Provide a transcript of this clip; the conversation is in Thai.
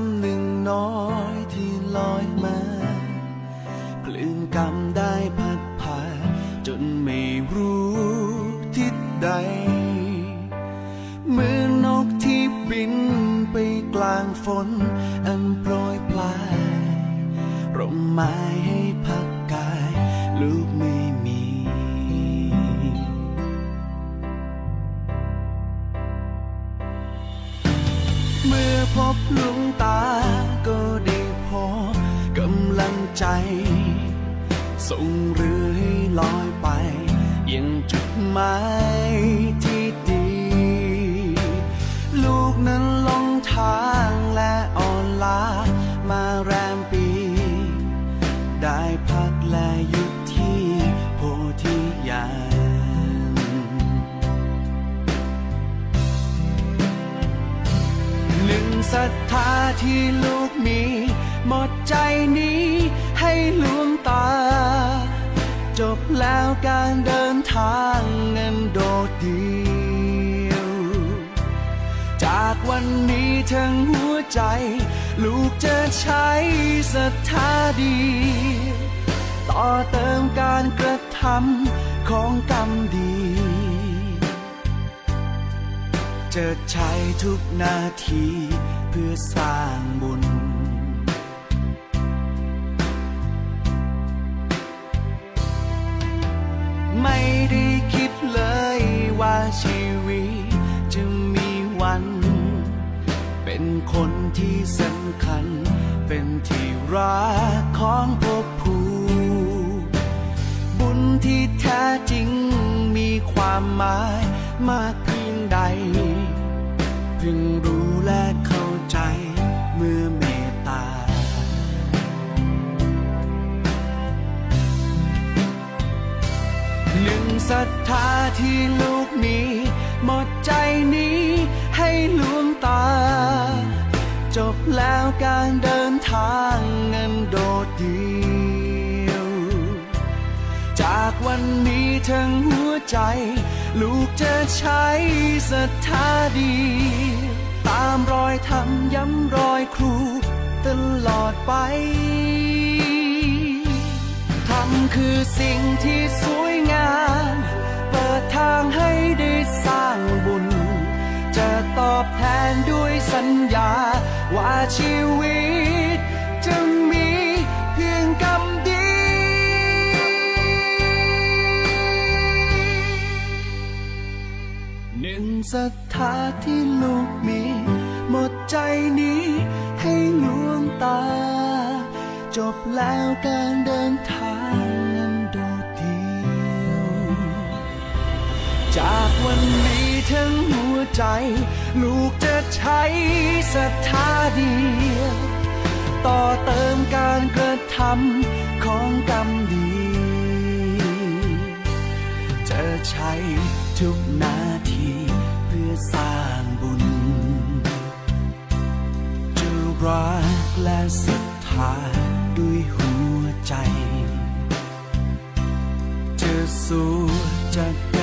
ำหนึ่งน้อยที่ลอยมาคลื่นกำได้พัดพาจนไม่รู้ทิศใดเหมือนนกที่บินไปกลางฝน อันโปรยปลายร่มไม้ให้พัก บหลวงตาก็ได้พอกำลังใจ ส่งเรือให้ลอยไปยังจุดหมาย ศรัทธาที่ลูกมี หมดใจนี้ให้หลวงตา จบแล้วการเดินทางเงินโดดเดียว จากวันนี้ทั้งหัวใจ ลูกจะใช้ศรัทธาดี ต่อเติมการกระทำของกรรมดี จะใช้ทุกนาทีเพื่อสร้างบุญ ไม่ได้คิดเลยว่าชีวิตจะมีวัน เป็นคนที่สำคัญ เป็นที่รักของพวกผู้บุญที่แท้จริงมีความหมายมากเพียงใด พิ่งรู้และเข้าใจเมื่อเมตตา หนึ่งศรัทธาที่ลูกมีหมดใจนี้ให้ลวงตา จบแล้วการเดินทางเงินโดดเดียว จากวันนี้ ทั้งหัวใจ ลูกจะใช้ศรัทธาดี ตามรอยทำย้ำรอยครู ตลอดไปทำคือสิ่งที่สวยงาม เปิดทางให้ได้สร้างบุญ จะตอบแทนด้วยสัญญาว่าชีวิต ศรัทธาที่ลูกมี หมดใจนี้ให้หลวงตา จบแล้วการเดินทางนั้นโดดเดียว จากวันนี้ทั้งหัวใจ ลูกจะใช้ศรัทธาเดียว ต่อเติมการกระทำของกรรมดีจะใช้ทุกนาที อสร้างบุญจะรักและศรัทธาด้วยหัวใจจะสู้จะ